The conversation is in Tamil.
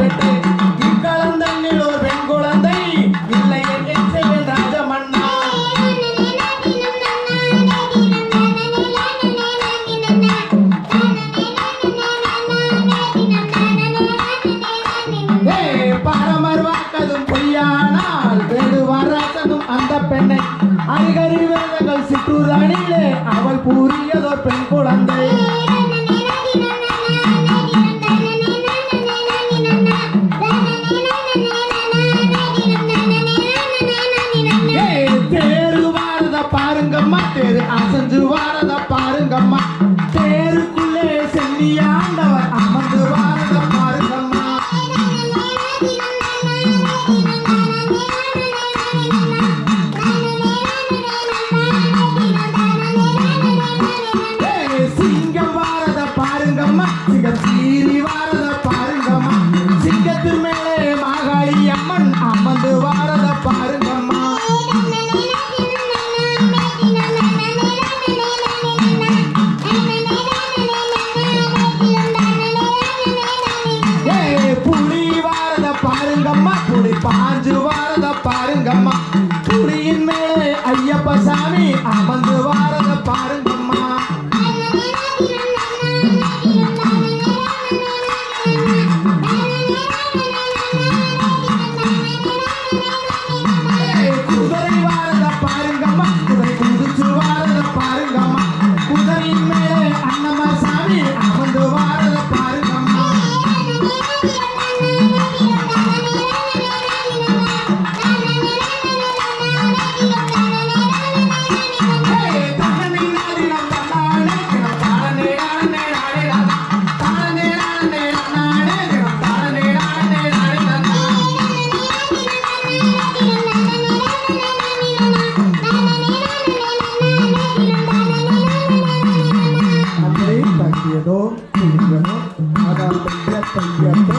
Thank you. Awesome. தங்கியதோ துணியதோ அதான் தைய தையத்தோ